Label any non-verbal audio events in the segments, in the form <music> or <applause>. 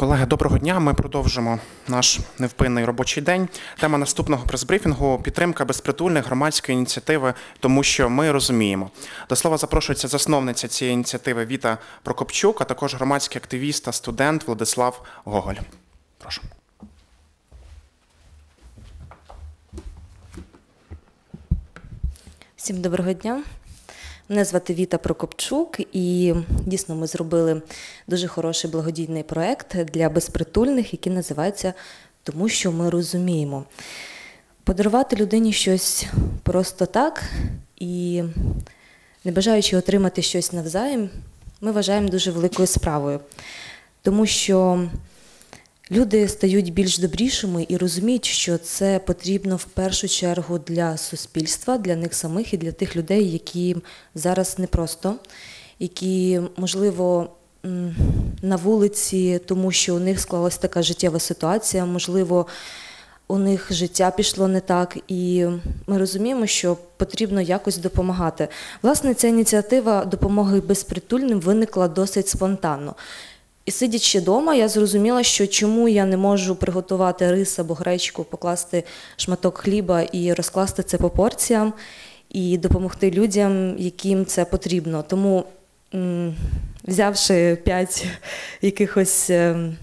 Колеги, доброго дня. Ми продовжимо наш невпинний робочий день. Тема наступного прес-брифінгу – підтримка безпритульних громадської ініціативи, тому що ми розуміємо. До слова запрошується засновниця цієї ініціативи Віта Прокопчук, а також громадський активіст та студент Владислав Гоголь. Прошу. Всім доброго дня. Мене звати Віта Прокопчук, і дійсно ми зробили дуже хороший благодійний проект для безпритульних, який називається Тому що ми розуміємо. Подарувати людині щось просто так і не бажаючи отримати щось навзаєм, ми вважаємо дуже великою справою. Тому що Люди стають більш добрішими і розуміють, що це потрібно в першу чергу для суспільства, для них самих і для тих людей, які зараз непросто, які, можливо, на вулиці, тому що у них склалася така життєва ситуація, можливо, у них життя пішло не так, і ми розуміємо, що потрібно якось допомагати. Власне, ця ініціатива допомоги безпритульним виникла досить спонтанно. І сидячи вдома, я зрозуміла, що чому я не можу приготувати рис або гречку, покласти шматок хліба і розкласти це по порціям і допомогти людям, яким це потрібно. Тому, взявши п'ять якихось ем,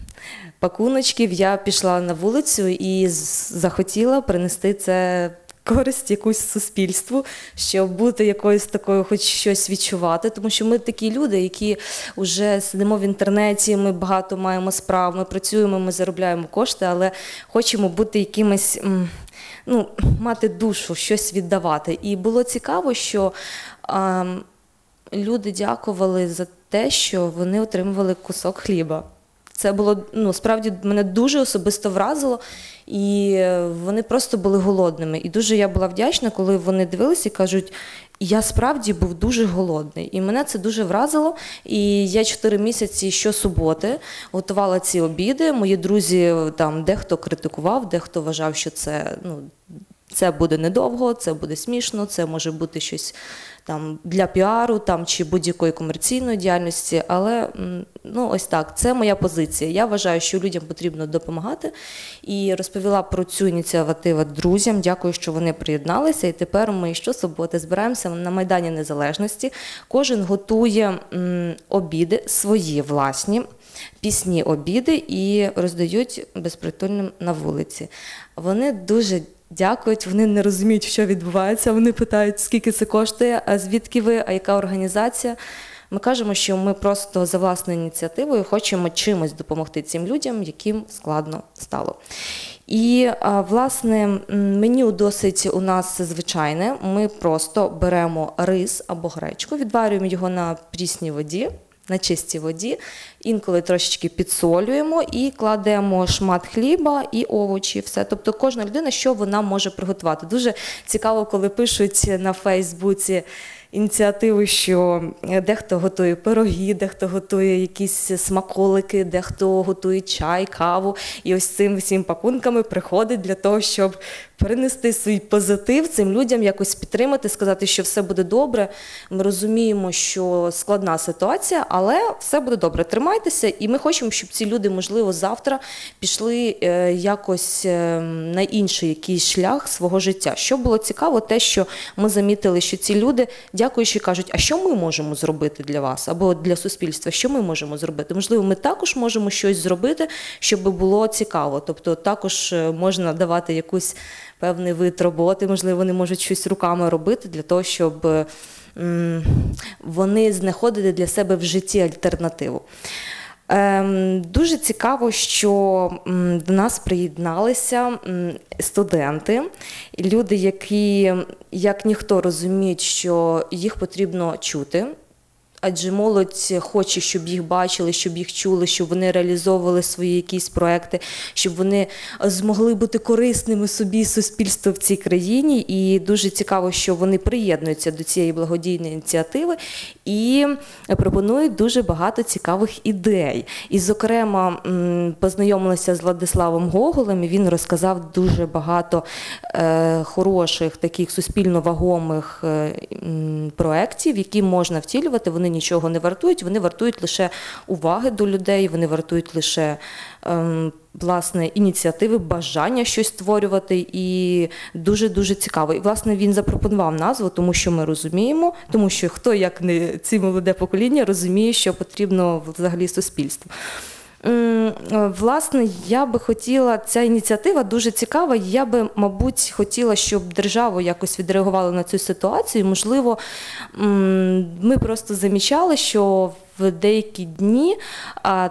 пакуночків, я пішла на вулицю і захотіла принести це. Користь якусь суспільству, щоб бути якоюсь такою, хоч щось відчувати, тому що ми такі люди, які вже сидимо в інтернеті, ми багато маємо справ, ми працюємо, ми заробляємо кошти, але хочемо бути якимось, ну, мати душу, щось віддавати. І було цікаво, що а, люди дякували за те, що вони отримували кусок хліба. Це було ну справді мене дуже особисто вразило, і е, вони просто були голодними. І дуже я була вдячна, коли вони дивилися і кажуть. Я справді був дуже голодний, і мене це дуже вразило. І я чотири місяці щосуботи готувала ці обіди. Мої друзі там дехто критикував, дехто вважав, що це ну це буде недовго, це буде смішно, це може бути щось там для піару там чи будь-якої комерційної діяльності. Але ну ось так, це моя позиція. Я вважаю, що людям потрібно допомагати. І розповіла про цю ініціативу друзям. Дякую, що вони приєдналися. І тепер ми щосуботи збираємося на Майдані Незалежності. Кожен готує м, обіди свої власні. Пісні обіди і роздають безпритульним на вулиці. Вони дуже дякують, вони не розуміють, що відбувається. Вони питають, скільки це коштує, а звідки ви, а яка організація. Ми кажемо, що ми просто за власною ініціативою хочемо чимось допомогти цим людям, яким складно стало. І власне меню досить у нас звичайне. Ми просто беремо рис або гречку, відварюємо його на прісній воді. На чистій воді, інколи трошечки підсолюємо і кладемо шмат хліба і овочі. Все. Тобто кожна людина, що вона може приготувати. Дуже цікаво, коли пишуть на Фейсбуці ініціативи, що дехто готує пироги, дехто готує якісь смаколики, дехто готує чай, каву. І ось цим всім пакунками приходить для того, щоб перенести свій позитив цим людям, якось підтримати, сказати, що все буде добре. Ми розуміємо, що складна ситуація, але все буде добре. Тримайтеся, і ми хочемо, щоб ці люди, можливо, завтра пішли е, якось е, на інший якийсь шлях свого життя. Що було цікаво, те, що ми замітили, що ці люди, дякуючи, кажуть, а що ми можемо зробити для вас або для суспільства? Що ми можемо зробити? Можливо, ми також можемо щось зробити, щоб було цікаво. Тобто, також е, можна давати якусь певний вид роботи, можливо, вони можуть щось руками робити для того, щоб вони знаходили для себе в житті альтернативу. Ем, Дуже цікаво, що до нас приєдналися студенти, люди, які як ніхто розуміють, що їх потрібно чути. Адже молодь хоче, щоб їх бачили, щоб їх чули, щоб вони реалізовували свої якісь проекти, щоб вони змогли бути корисними собі суспільству в цій країні. І дуже цікаво, що вони приєднуються до цієї благодійної ініціативи і пропонують дуже багато цікавих ідей. І, зокрема, познайомилася з Владиславом Гоголем. і Він розказав дуже багато е, хороших таких суспільно вагомих е, проєктів, які можна втілювати. Вони вони нічого не вартують, вони вартують лише уваги до людей, вони вартують лише ем, власне ініціативи, бажання щось створювати, і дуже дуже цікаво. І власне він запропонував назву, тому що ми розуміємо, тому що хто як не ці молоде покоління розуміє, що потрібно взагалі суспільству. Власне, я би хотіла, ця ініціатива дуже цікава. Я би, мабуть, хотіла, щоб держава якось відреагувала на цю ситуацію. Можливо, ми просто замічали, що в деякі дні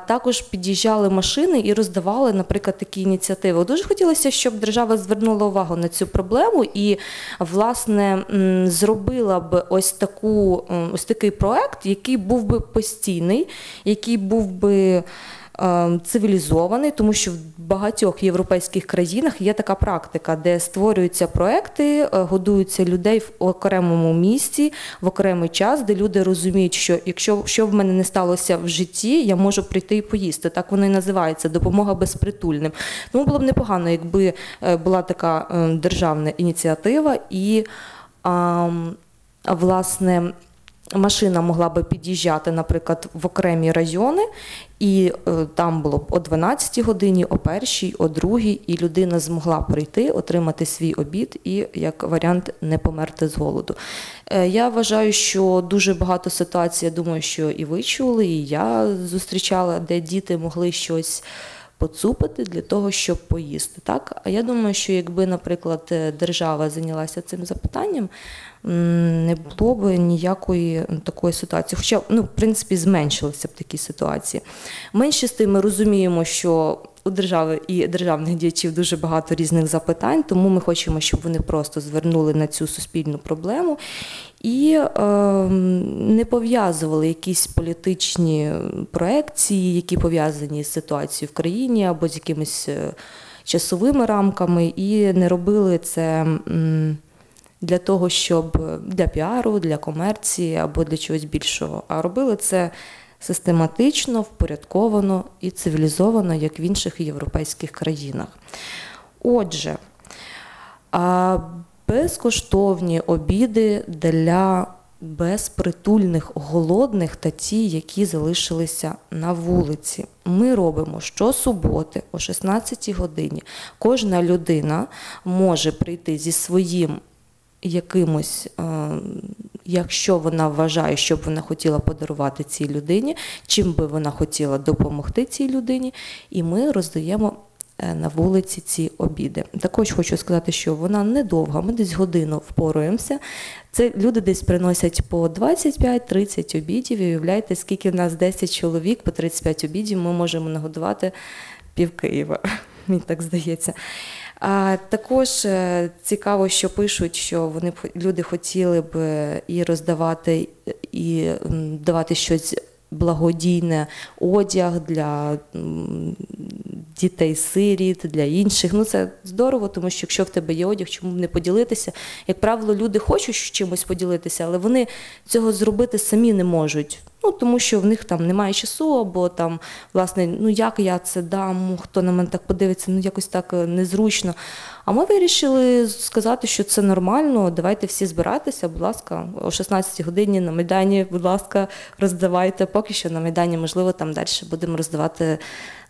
також під'їжджали машини і роздавали, наприклад, такі ініціативи. Дуже хотілося, щоб держава звернула увагу на цю проблему і, власне, зробила б ось таку ось такий проект, який був би постійний, який був би цивілізований, тому що в багатьох європейських країнах є така практика, де створюються проекти, е, годуються людей в окремому місці, в окремий час, де люди розуміють, що якщо що в мене не сталося в житті, я можу прийти і поїсти. Так воно і називається допомога безпритульним. Тому було б непогано, якби е, була така е, державна ініціатива і. ам, власне, машина могла би під'їжджати, наприклад, в окремі райони, і е, там було б о 12 годині, о першій, о другій, і людина змогла прийти, отримати свій обід і, як варіант, не померти з голоду. Е, я вважаю, що дуже багато ситуацій, я думаю, що і ви чули, і я зустрічала, де діти могли щось поцупити для того, щоб поїсти. Так? А я думаю, що якби, наприклад, е, держава зайнялася цим запитанням, не було б ніякої такої ситуації. Хоча, ну, в принципі, зменшилися б такі ситуації. Менше з тим ми розуміємо, що у держави і державних діячів дуже багато різних запитань, тому ми хочемо, щоб вони просто звернули на цю суспільну проблему і е, не пов'язували якісь політичні проекції, які пов'язані з ситуацією в країні або з якимись е, часовими рамками, і не робили це. Для того, щоб для піару, для комерції або для чогось більшого, а робили це систематично, впорядковано і цивілізовано, як в інших європейських країнах. Отже, безкоштовні обіди для безпритульних, голодних та ті, які залишилися на вулиці. Ми робимо щосуботи о 16 годині. Кожна людина може прийти зі своїм якимось, е, якщо вона вважає, що б вона хотіла подарувати цій людині, чим би вона хотіла допомогти цій людині, і ми роздаємо е, на вулиці ці обіди. Також хочу сказати, що вона недовга, ми десь годину впоруємося. Це люди десь приносять по 25-30 обідів. І уявляєте, скільки в нас 10 чоловік по 35 обідів ми можемо нагодувати пів Києва. <laughs> Мені так здається. А також е, цікаво, що пишуть, що вони люди хотіли б е, і роздавати, і давати щось благодійне, одяг для дітей-сиріт, для інших. Ну це здорово, тому що якщо в тебе є одяг, чому б не поділитися? Як правило, люди хочуть чимось поділитися, але вони цього зробити самі не можуть. Ну, тому що в них там немає часу, або там, власне, ну як я це дам, хто на мене так подивиться, ну якось так е, незручно. А ми вирішили сказати, що це нормально. Давайте всі збиратися, будь ласка, о 16 годині на Майдані, будь ласка, роздавайте. Поки що на Майдані, можливо, там далі будемо роздавати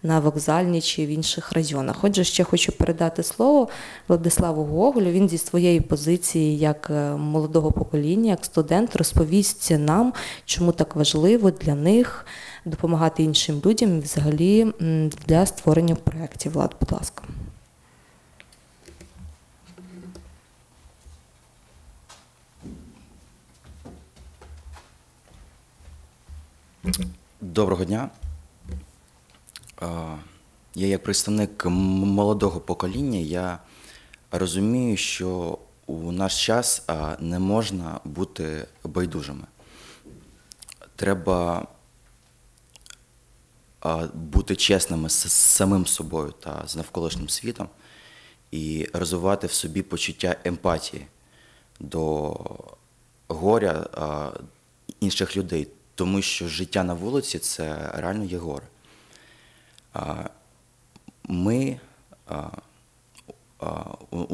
на вокзальні чи в інших районах. Отже, ще хочу передати слово Владиславу Гоголю. Він зі своєї позиції як е, молодого покоління, як студент, розповість нам, чому так важливо для них допомагати іншим людям взагалі для створення проєктів. Влад, будь ласка. Доброго дня. Я як представник молодого покоління, я розумію, що у наш час не можна бути байдужими. Треба бути чесними з самим собою та з навколишнім світом і розвивати в собі почуття емпатії до горя інших людей, тому що життя на вулиці це реально є горе. Ми, а, а,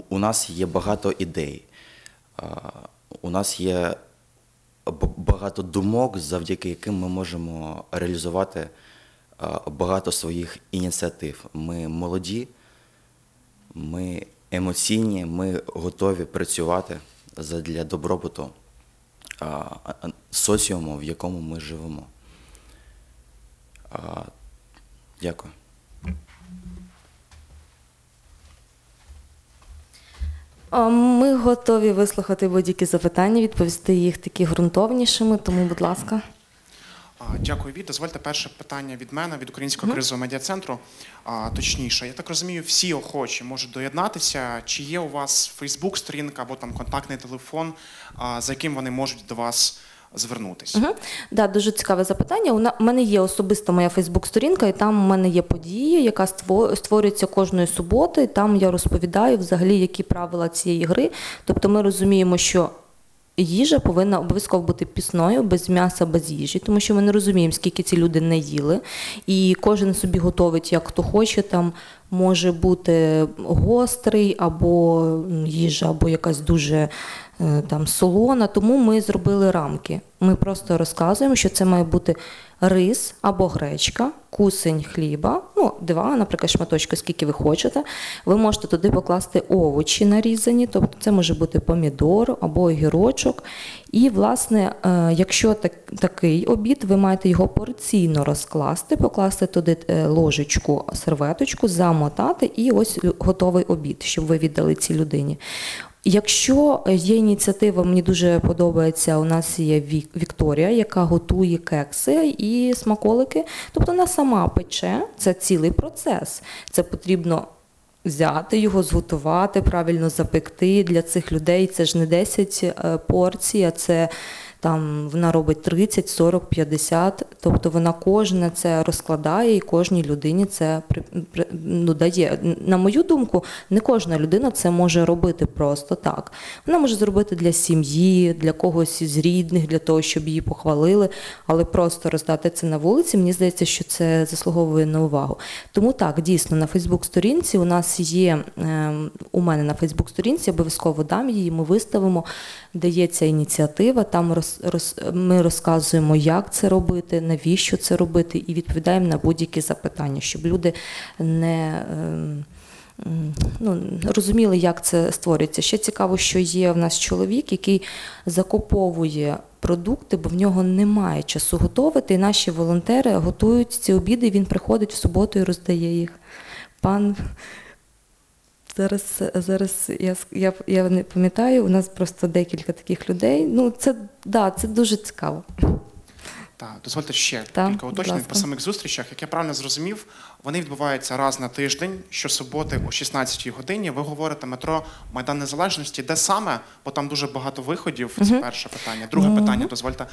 у, нас є багато ідей, а, у нас є багато думок, завдяки яким ми можемо реалізувати багато своїх ініціатив. Ми молоді, ми емоційні, ми готові працювати для добробуту соціуму, в якому ми живемо. Дякую. Ми готові вислухати будь-які запитання, відповісти їх такі ґрунтовнішими, тому, будь ласка. Дякую, Віт. Дозвольте перше питання від мене, від Українського кризового медіа-центру. Точніше, я так розумію, всі охочі можуть доєднатися. Чи є у вас Фейсбук-сторінка або там контактний телефон, за яким вони можуть до вас звернутися? Угу. Да, дуже цікаве запитання. У мене є особиста моя Фейсбук-сторінка, і там у мене є подія, яка створюється кожної суботи. Там я розповідаю взагалі, які правила цієї гри. Тобто ми розуміємо, що. Їжа повинна обов'язково бути пісною, без м'яса, без їжі, тому що ми не розуміємо, скільки ці люди не їли. І кожен собі готовить, як хто хоче. Там може бути гострий або їжа, або якась дуже е, там солона. Тому ми зробили рамки. Ми просто розказуємо, що це має бути рис або гречка, кусень хліба, ну, два, наприклад, шматочки, скільки ви хочете. Ви можете туди покласти овочі нарізані, тобто це може бути помідор або огірочок. І, власне, е, якщо так, такий обід, ви маєте його порційно розкласти, покласти туди е, ложечку, серветочку, замотати, і ось готовий обід, щоб ви віддали цій людині. Якщо є ініціатива, мені дуже подобається. У нас є Вік- Вікторія, яка готує кекси і смаколики. Тобто вона сама пече, це цілий процес. Це потрібно взяти його, зготувати, правильно запекти для цих людей. Це ж не 10 е, порцій, а це там вона робить 30, 40, 50. Тобто вона кожне це розкладає і кожній людині це ну, дає. На мою думку, не кожна людина це може робити просто так. Вона може зробити для сім'ї, для когось із рідних, для того, щоб її похвалили, але просто роздати це на вулиці, мені здається, що це заслуговує на увагу. Тому так, дійсно, на Фейсбук-сторінці у нас є, ем, у мене на Фейсбук-сторінці, обов'язково дам її, ми виставимо, ця ініціатива, там роз, ми розказуємо, як це робити, навіщо це робити, і відповідаємо на будь-які запитання, щоб люди не. ем, Ну, розуміли, як це створюється. Ще цікаво, що є в нас чоловік, який закуповує продукти, бо в нього немає часу готувати. І наші волонтери готують ці обіди. Він приходить в суботу і роздає їх. Пан зараз, зараз я, я, я не пам'ятаю, у нас просто декілька таких людей. Ну, це, да, це дуже цікаво. Так, дозвольте ще Так, кілька уточнень по самих зустрічах. Як я правильно зрозумів, вони відбуваються раз на тиждень, щосуботи о 16-й годині. Ви говорите метро Майдан Незалежності, де саме? Бо там дуже багато виходів. Це перше питання. Друге питання, дозвольте.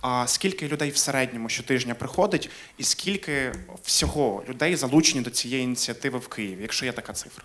А скільки людей в середньому щотижня приходить, і скільки всього людей залучені до цієї ініціативи в Києві, якщо є така цифра?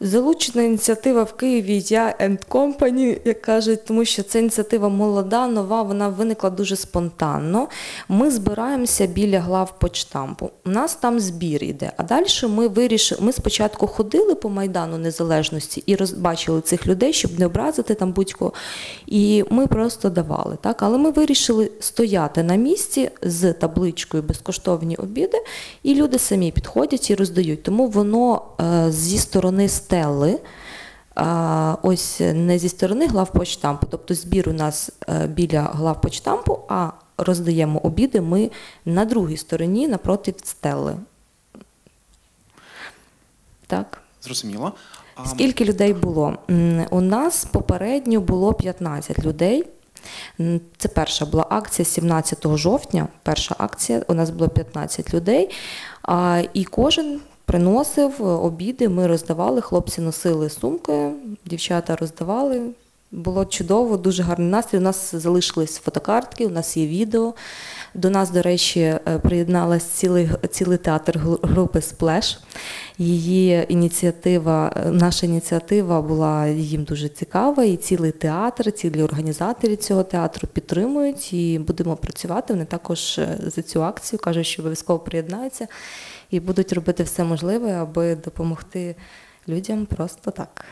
Залучена ініціатива в Києві Я and Company, як кажуть, тому що ця ініціатива молода, нова, вона виникла дуже спонтанно. Ми збираємося біля глав почтампу. У нас там збір іде. А далі ми вирішили. Ми спочатку ходили по Майдану Незалежності і розбачили цих людей, щоб не образити там будь-кого. І ми просто давали. Так? Але ми вирішили стояти на місці з табличкою безкоштовні обіди, і люди самі підходять і роздають. Тому воно е, зі сторони стели. Ось не зі сторони главпочтампу, тобто збір у нас е, біля главпочтампу, а роздаємо обіди ми на другій стороні напроти стели. Так. Зрозуміло. Скільки людей було? У нас попередньо було 15 людей. Це перша була акція 17 жовтня. Перша акція, у нас було 15 людей. І кожен приносив е, обіди, ми роздавали, хлопці носили сумки, дівчата роздавали. Було чудово, дуже гарний настрій. У нас залишились фотокартки, у нас є відео. До нас, до речі, е, приєдналась цілий, цілий театр групи Сплеш. Її ініціатива, е, наша ініціатива була їм дуже цікава, і цілий театр, цілі організатори цього театру підтримують і будемо працювати. Вони також за цю акцію кажуть, що обов'язково приєднаються і будуть робити все можливе, аби допомогти людям просто так.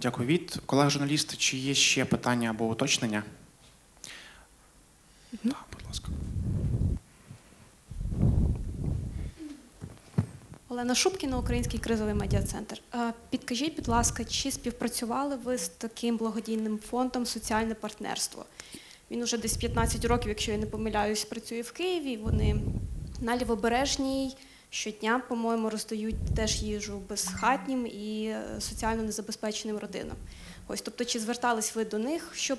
Дякую, Віт. Колега журналіст, чи є ще питання або уточнення? Так, будь ласка. Олена Шубкіна, Український кризовий медіа-центр. Підкажіть, будь ласка, чи співпрацювали ви з таким благодійним фондом Соціальне партнерство? Він уже десь 15 років, якщо я не помиляюсь, працює в Києві. Вони на лівобережній щодня, по-моєму, роздають теж їжу безхатнім і е, соціально незабезпеченим родинам. Ось, тобто, чи звертались ви до них, щоб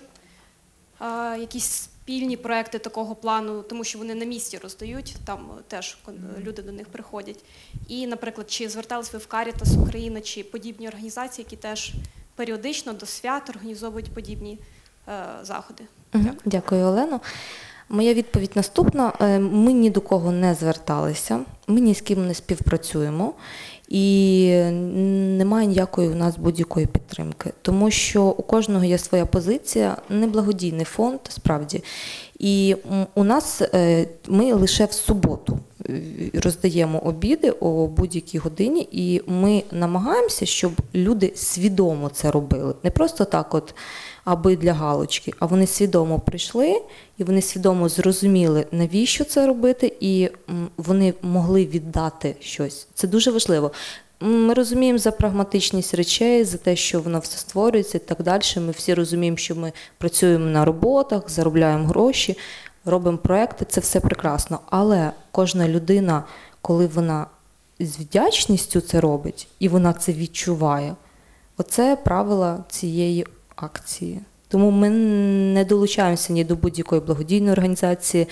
а, якісь спільні проекти такого плану, тому що вони на місці роздають, там е, теж люди до них приходять. І, наприклад, чи звертались ви в Карітас Україна чи подібні організації, які теж періодично до свят організовують подібні е, заходи? Дякую. Дякую, Олено. Моя відповідь наступна: Е, ми ні до кого не зверталися, ми ні з ким не співпрацюємо, і немає ніякої у нас будь-якої підтримки, тому що у кожного є своя позиція, неблагодійний фонд, справді. І у нас е, ми лише в суботу е, роздаємо обіди о будь-якій годині, і ми намагаємося, щоб люди свідомо це робили. Не просто так, от аби для галочки, а вони свідомо прийшли і вони свідомо зрозуміли, навіщо це робити, і вони могли віддати щось. Це дуже важливо. Ми розуміємо за прагматичність речей, за те, що воно все створюється і так далі. Ми всі розуміємо, що ми працюємо на роботах, заробляємо гроші, робимо проекти, це все прекрасно. Але кожна людина, коли вона з вдячністю це робить і вона це відчуває, оце правила цієї акції. Тому ми не долучаємося ні до будь-якої благодійної організації,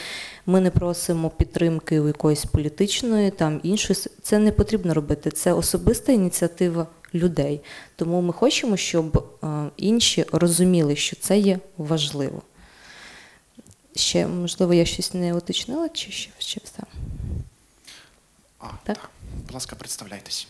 ми не просимо підтримки у якоїсь політичної, там іншої. Це не потрібно робити. Це особиста ініціатива людей. Тому ми хочемо, щоб е, інші розуміли, що це є важливо. Ще, можливо, я щось не уточнила, чи ще, ще все? А, Так. так. Будь ласка, представляйтесь.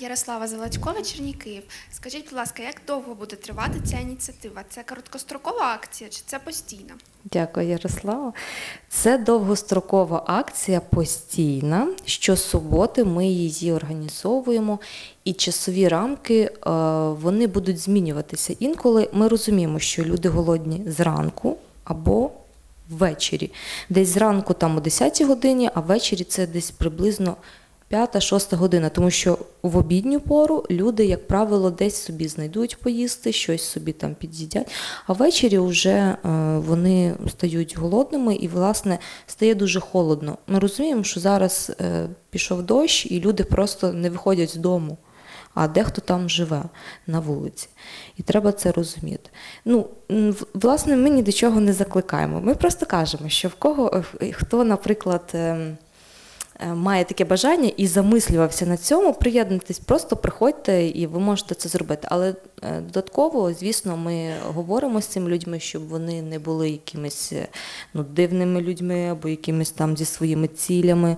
Ярослава Золотькова, Чернікиїв. Скажіть, будь ласка, як довго буде тривати ця ініціатива? Це короткострокова акція чи це постійна? Дякую, Ярослава. Це довгострокова акція постійна. Щосуботи ми її організовуємо, і часові рамки е, вони будуть змінюватися. Інколи ми розуміємо, що люди голодні зранку або ввечері. Десь зранку там о 10 годині, а ввечері це десь приблизно 5-6 година, тому що в обідню пору люди, як правило, десь собі знайдуть поїсти, щось собі там під'їдять, а ввечері вже е, вони стають голодними і, власне, стає дуже холодно. Ми розуміємо, що зараз е, пішов дощ, і люди просто не виходять з дому. А дехто там живе на вулиці. І треба це розуміти. Ну, власне, ми ні до чого не закликаємо. Ми просто кажемо, що в кого е, хто, наприклад, ем, має таке бажання і замислювався на цьому, приєднуйтесь, просто приходьте і ви можете це зробити. Але е, додатково, звісно, ми говоримо з цими людьми, щоб вони не були якимись е, ну, дивними людьми або якимись там зі своїми цілями.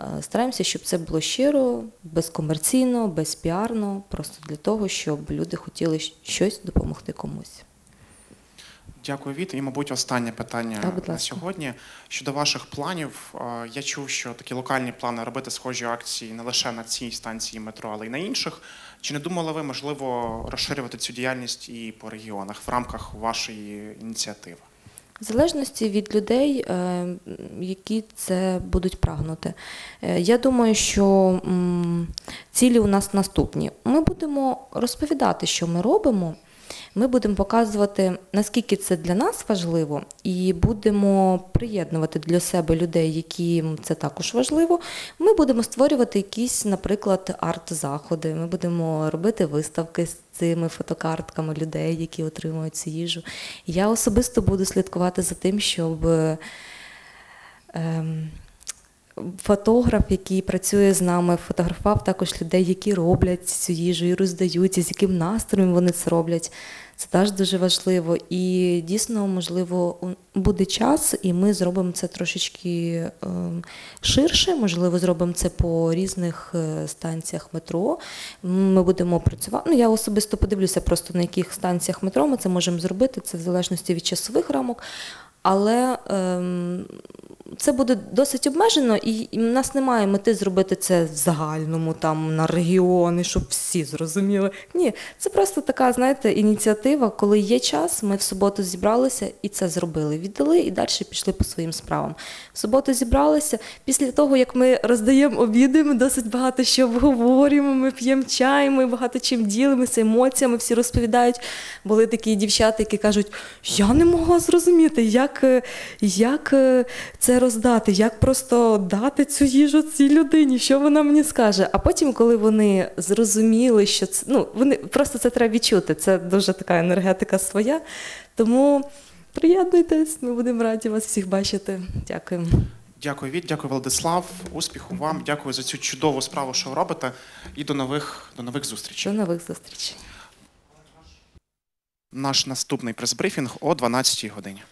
Е, Стараємося, щоб це було щиро, безкомерційно, безпіарно, просто для того, щоб люди хотіли щось допомогти комусь. Дякую, Віт. І, мабуть, останнє питання Так, на сьогодні. Щодо ваших планів, е, я чув, що такі локальні плани робити схожі акції не лише на цій станції метро, але й на інших. Чи не думали ви, можливо, розширювати цю діяльність і по регіонах в рамках вашої ініціативи? В залежності від людей, е, які це будуть прагнути. Е, Я думаю, що цілі у нас наступні. Ми будемо розповідати, що ми робимо. Ми будемо показувати, наскільки це для нас важливо, і будемо приєднувати для себе людей, яким це також важливо. Ми будемо створювати якісь, наприклад, арт-заходи. Ми будемо робити виставки з цими фотокартками людей, які отримують цю їжу. Я особисто буду слідкувати за тим, щоб ем, фотограф, який працює з нами, фотографував також людей, які роблять цю їжу і роздають, і з яким настроєм вони це роблять. Це теж дуже важливо. І дійсно, можливо, буде час, і ми зробимо це трошечки ем, ширше. Можливо, зробимо це по різних е, станціях метро. Ми будемо працювати. Ну, я особисто подивлюся, просто на яких станціях метро ми це можемо зробити. Це в залежності від часових рамок. Але ем, це буде досить обмежено, і, в нас немає мети зробити це в загальному, там на регіони, щоб всі зрозуміли. Ні, це просто така, знаєте, ініціатива, коли є час, ми в суботу зібралися і це зробили. Віддали і далі пішли по своїм справам. В суботу зібралися. Після того, як ми роздаємо обіди, ми досить багато що обговорюємо, ми п'ємо чай, ми багато чим ділимося, емоціями всі розповідають. Були такі дівчата, які кажуть, я не могла зрозуміти, як, е, як е, це роздати, як просто дати цю їжу цій людині, що вона мені скаже. А потім, коли вони зрозуміли, що це ну вони просто це треба відчути. Це дуже така енергетика своя. Тому приєднуйтесь, ми будемо раді вас всіх бачити. Дякуємо. Дякую, Віт, дякую, Владислав. Успіху вам. Дякую за цю чудову справу, що ви робите. І до нових, до нових зустрічей. До нових зустрічей. Наш наступний прес-брифінг о 12-й годині.